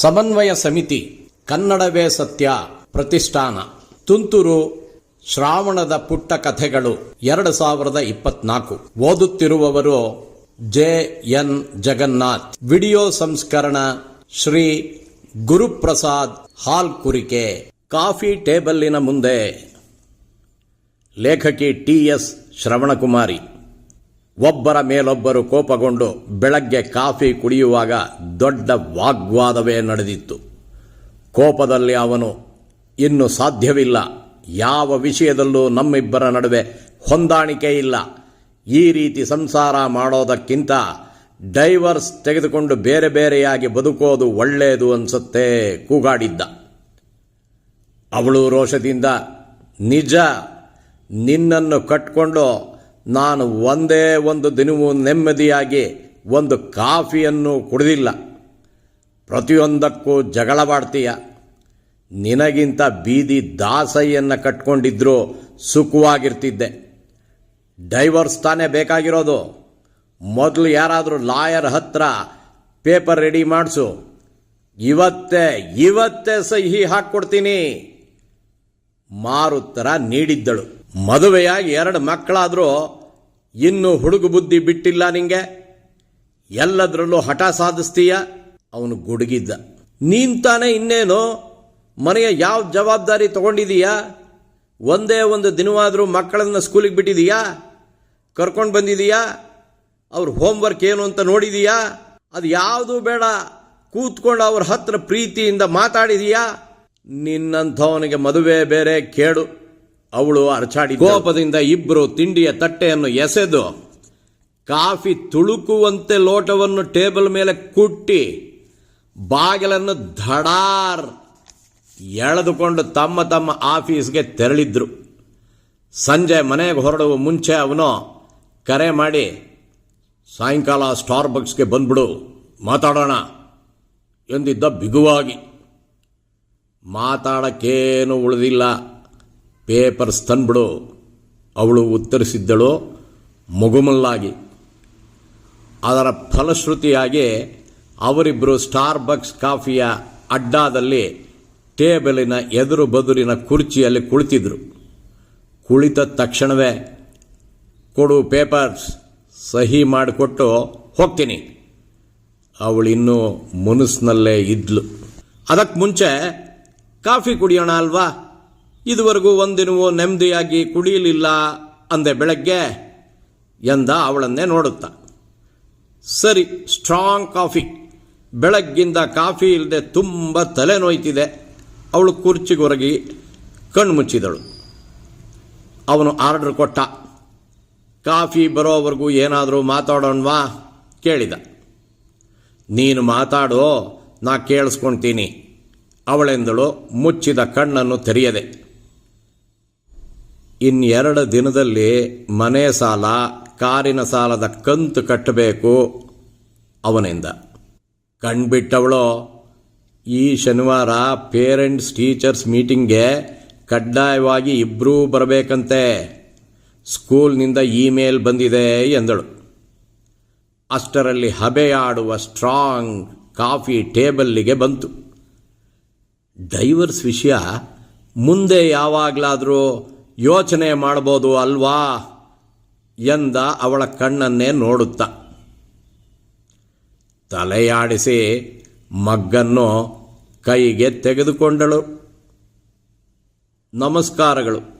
ಸಮನ್ವಯ ಸಮಿತಿ, ಕನ್ನಡವೇ ಸತ್ಯ ಪ್ರತಿಷ್ಠಾನ. ತುಂತುರು ಶ್ರಾವಣದ ಪುಟ್ಟ ಕಥೆಗಳು ಎರಡು ಸಾವಿರದ ಇಪ್ಪತ್ನಾಲ್ಕು. ಓದುತ್ತಿರುವವರು ಜೆ ಎನ್ ಜಗನ್ನಾಥ್. ವಿಡಿಯೋ ಸಂಸ್ಕರಣ ಶ್ರೀ ಗುರುಪ್ರಸಾದ್ ಹಾಲ್ ಕುರಿಕೆ ಕಾಫಿ ಟೇಬಲ್ಲಿನ ಮುಂದೆ. ಲೇಖಕಿ ಟಿ ಎಸ್ ಶ್ರವಣಕುಮಾರಿ. ಒಬ್ಬರ ಮೇಲೊಬ್ಬರು ಕೋಪಗೊಂಡು ಬೆಳಗ್ಗೆ ಕಾಫಿ ಕುಡಿಯುವಾಗ ದೊಡ್ಡ ವಾಗ್ವಾದವೇ ನಡೆದಿತ್ತು. ಕೋಪದಲ್ಲಿ ಅವನು, ಇನ್ನು ಸಾಧ್ಯವಿಲ್ಲ. ಯಾವ ವಿಷಯದಲ್ಲೂ ನಮ್ಮಿಬ್ಬರ ನಡುವೆ ಹೊಂದಾಣಿಕೆ ಇಲ್ಲ. ಈ ರೀತಿ ಸಂಸಾರ ಮಾಡೋದಕ್ಕಿಂತ ಡೈವರ್ಸ್ ತೆಗೆದುಕೊಂಡು ಬೇರೆ ಬೇರೆಯಾಗಿ ಬದುಕೋದು ಒಳ್ಳೆಯದು ಅನ್ಸುತ್ತೆ, ಕೂಗಾಡಿದ್ದ. ಅವಳು ರೋಷದಿಂದ, ನಿಜ, ನಿನ್ನನ್ನು ಕಟ್ಕೊಂಡು ನಾನು ಒಂದೇ ಒಂದು ದಿನವೂ ನೆಮ್ಮದಿಯಾಗಿ ಒಂದು ಕಾಫಿಯನ್ನು ಕುಡಿದಿಲ್ಲ. ಪ್ರತಿಯೊಂದಕ್ಕೂ ಜಗಳವಾಡ್ತೀಯ. ನಿನಗಿಂತ ಬೀದಿ ದಾಸಯ್ಯನ್ನು ಕಟ್ಕೊಂಡಿದ್ರೂ ಸುಖವಾಗಿರ್ತಿದ್ದೆ. ಡೈವರ್ಸ್ ತಾನೇ ಬೇಕಾಗಿರೋದು. ಮೊದಲು ಯಾರಾದರೂ ಲಾಯರ್ ಹತ್ರ ಪೇಪರ್ ರೆಡಿ ಮಾಡಿಸು. ಇವತ್ತೇ ಇವತ್ತೇ ಸಹಿ ಹಾಕ್ಕೊಡ್ತೀನಿ. ಮಾರುತ್ತರ ನೀಡಿದ್ದಳು. ಮದುವೆಯಾಗಿ ಎರಡು ಮಕ್ಕಳಾದರೂ ಇನ್ನು ಹುಡುಗು ಬುದ್ಧಿ ಬಿಟ್ಟಿಲ್ಲ ನಿಂಗೆ? ಎಲ್ಲದರಲ್ಲೂ ಹಠ ಸಾಧಿಸ್ತೀಯ? ಅವನು ಗುಡುಗಿದ್ದ. ನೀನ್ ತಾನೇ ಇನ್ನೇನು? ಮನೆಯ ಯಾವ ಜವಾಬ್ದಾರಿ ತಗೊಂಡಿದೀಯಾ? ಒಂದೇ ಒಂದು ದಿನವಾದರೂ ಮಕ್ಕಳನ್ನ ಸ್ಕೂಲಿಗೆ ಬಿಟ್ಟಿದೀಯಾ? ಕರ್ಕೊಂಡು ಬಂದಿದೀಯಾ? ಅವ್ರ ಹೋಮ್ವರ್ಕ್ ಏನು ಅಂತ ನೋಡಿದೀಯಾ? ಅದು ಯಾವುದು ಬೇಡ. ಕೂತ್ಕೊಂಡು ಅವ್ರ ಹತ್ರ ಪ್ರೀತಿಯಿಂದ ಮಾತಾಡಿದೀಯಾ? ನಿನ್ನಂಥವನಿಗೆ ಮದುವೆ ಬೇರೆ ಕೇಡು. ಅವಳು ಅರಚಾಡಿ ಕೋಪದಿಂದ ಇಬ್ಬರು ತಿಂಡಿಯ ತಟ್ಟೆಯನ್ನು ಎಸೆದು ಕಾಫಿ ತುಳುಕುವಂತೆ ಲೋಟವನ್ನು ಟೇಬಲ್ ಮೇಲೆ ಕುಟ್ಟಿ ಬಾಗಿಲನ್ನು ಧಡಾರ್ ಎಳೆದುಕೊಂಡು ತಮ್ಮ ತಮ್ಮ ಆಫೀಸ್ಗೆ ತೆರಳಿದ್ರು. ಸಂಜೆ ಮನೆಗೆ ಹೊರಡುವ ಮುಂಚೆ ಅವನು ಕರೆ ಮಾಡಿ, ಸಾಯಂಕಾಲ ಸ್ಟಾರ್ ಬಕ್ಸ್ಗೆ ಬಂದ್ಬಿಡು, ಮಾತಾಡೋಣ, ಎಂದಿದ್ದ ಬಿಗುವಾಗಿ. ಮಾತಾಡಕ್ಕೇನು ಉಳಿದಿಲ್ಲ. ಪೇಪರ್ಸ್ ತಂದ್ಬಿಡು ಅವಳು ಉತ್ತರಿಸಿದ್ದಳು ಮಗುಮಲ್ಲಾಗಿ. ಅದರ ಫಲಶ್ರುತಿಯಾಗಿ ಅವರಿಬ್ಬರು ಸ್ಟಾರ್ ಬಕ್ಸ್ ಕಾಫಿಯ ಅಡ್ಡಾದಲ್ಲಿ ಟೇಬಲಿನ ಎದುರು ಬದುರಿನ ಕುರ್ಚಿಯಲ್ಲಿ ಕುಳಿತಿದ್ರು. ಕುಳಿತ ತಕ್ಷಣವೇ, ಕೊಡು ಪೇಪರ್ಸ್, ಸಹಿ ಮಾಡಿಕೊಟ್ಟು ಹೋಗ್ತೀನಿ. ಅವಳಿನ್ನೂ ಮನಸ್ಸಿನಲ್ಲೇ ಇದ್ಲು. ಅದಕ್ಕೆ ಮುಂಚೆ, ಕಾಫಿ ಕುಡಿಯೋಣ ಅಲ್ವಾ? ಇದುವರೆಗೂ ಒಂದಿನವೂ ನೆಮ್ಮದಿಯಾಗಿ ಕುಡಿಯಲಿಲ್ಲ ಅಂದೆ ಬೆಳಗ್ಗೆ ಎಂದ ಅವಳನ್ನೇ ನೋಡುತ್ತ. ಸರಿ, ಸ್ಟ್ರಾಂಗ್ ಕಾಫಿ. ಬೆಳಗ್ಗಿಂದ ಕಾಫಿ ಇಲ್ಲದೆ ತುಂಬ ತಲೆ ನೋಯ್ತಿದೆ. ಅವಳು ಕಣ್ಣು ಮುಚ್ಚಿದಳು. ಅವನು ಆರ್ಡರ್ ಕೊಟ್ಟ. ಕಾಫಿ ಬರೋವರೆಗೂ ಏನಾದರೂ ಮಾತಾಡೋಣವಾ ಕೇಳಿದ. ನೀನು ಮಾತಾಡೋ, ನಾ ಕೇಳಿಸ್ಕೊಳ್ತೀನಿ ಅವಳೆಂದಳು ಮುಚ್ಚಿದ ಕಣ್ಣನ್ನು ತೆರೆಯದೆ. ಇನ್ನೆರಡು ದಿನದಲ್ಲಿ ಮನೆ ಸಾಲ, ಕಾರಿನ ಸಾಲದ ಕಂತು ಕಟ್ಟಬೇಕು ಅವನಿಂದ. ಕಣ್ಬಿಟ್ಟವಳು, ಈ ಶನಿವಾರ ಪೇರೆಂಟ್ಸ್ ಟೀಚರ್ಸ್ ಮೀಟಿಂಗ್ಗೆ ಕಡ್ಡಾಯವಾಗಿ ಇಬ್ಬರೂ ಬರಬೇಕಂತೆ. ಸ್ಕೂಲ್ನಿಂದ ಇಮೇಲ್ ಬಂದಿದೆ ಎಂದಳು. ಅಷ್ಟರಲ್ಲಿ ಹಬೆಯಾಡುವ ಸ್ಟ್ರಾಂಗ್ ಕಾಫಿ ಟೇಬಲ್ಲಿಗೆ ಬಂತು. ಡೈವರ್ಸ್ ವಿಷಯ ಮುಂದೆ ಯಾವಾಗಲಾದರೂ ಯೋಚನೆ ಮಾಡ್ಬೋದು ಅಲ್ವಾ ಎಂದ ಅವಳ ಕಣ್ಣನ್ನೇ ನೋಡುತ್ತ. ತಲೆಯಾಡಿಸಿ ಮಗ್ಗನ್ನು ಕೈಗೆ ತೆಗೆದುಕೊಂಡಳು. ನಮಸ್ಕಾರಗಳು.